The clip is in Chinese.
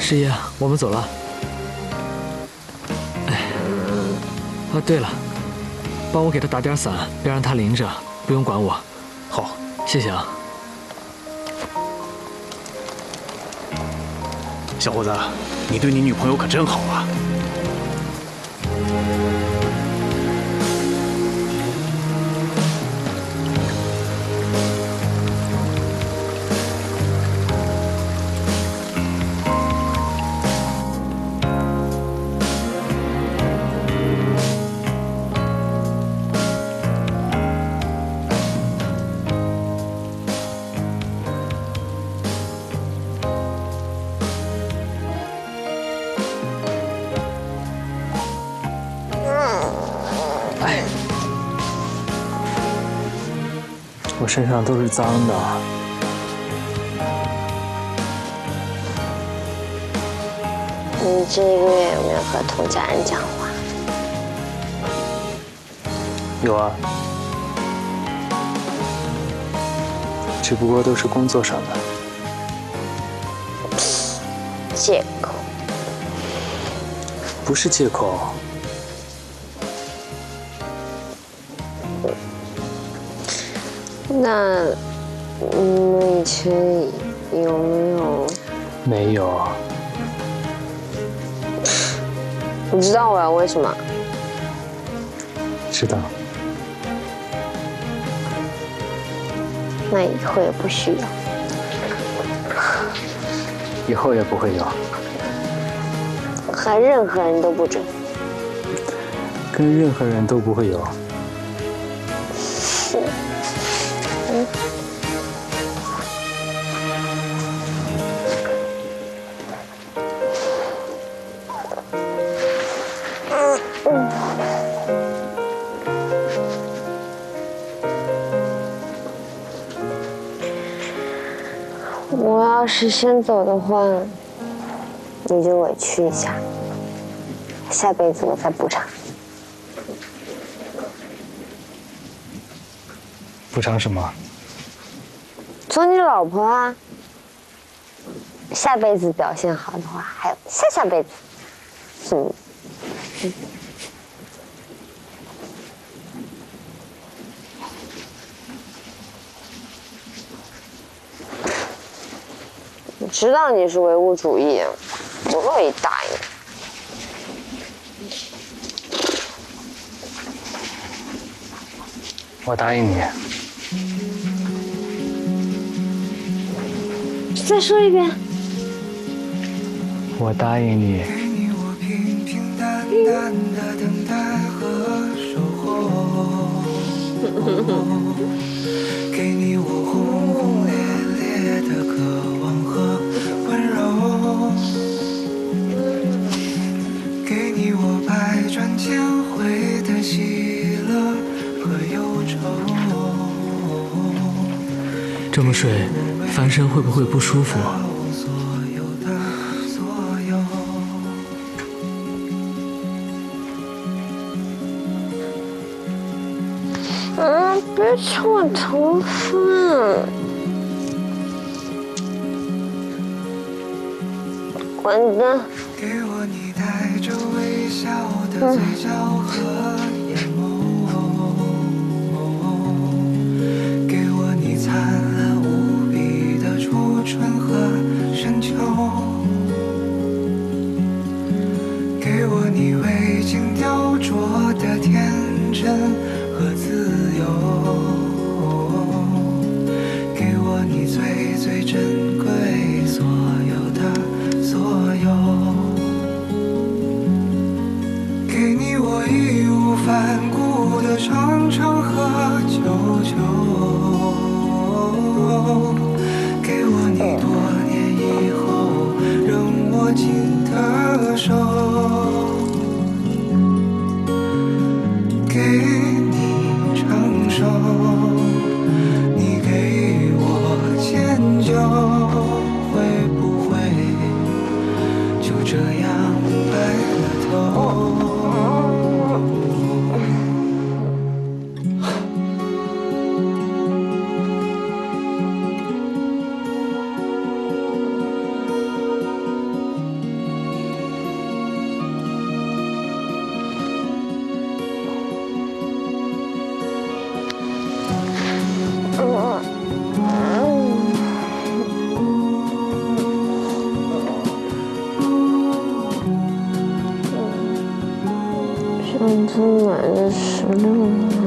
师爷，我们走了。哎，啊，对了，帮我给他打点伞，别让他淋着，不用管我。好，谢谢啊。小伙子，你对你女朋友可真好啊。身上都是脏的。你这一个月有没有和同家人讲话？有啊，只不过都是工作上的。借口。不是借口。那你们以前有没有？没有。你知道我要为什么？知道。那以后也不需要。以后也不会有。和任何人都不准。跟任何人都不会有。是。嗯。我要是先走的话，你就委屈一下，下辈子我再补偿。补偿什么？做你老婆啊！下辈子表现好的话，还有下下辈子。嗯。我知道你是唯物主义，我乐意答应。我答应你。再说一遍。我答应你。给你我轰轰烈烈的渴望和温柔，给你我百转千回的喜乐和忧愁。这么睡，翻身会不会不舒服？别扯我头发！滚蛋！给给我你未经雕琢的天真和自由，给我你最最珍贵所有的所有，给你我义无反顾的长长和久久，给我你多我买的十六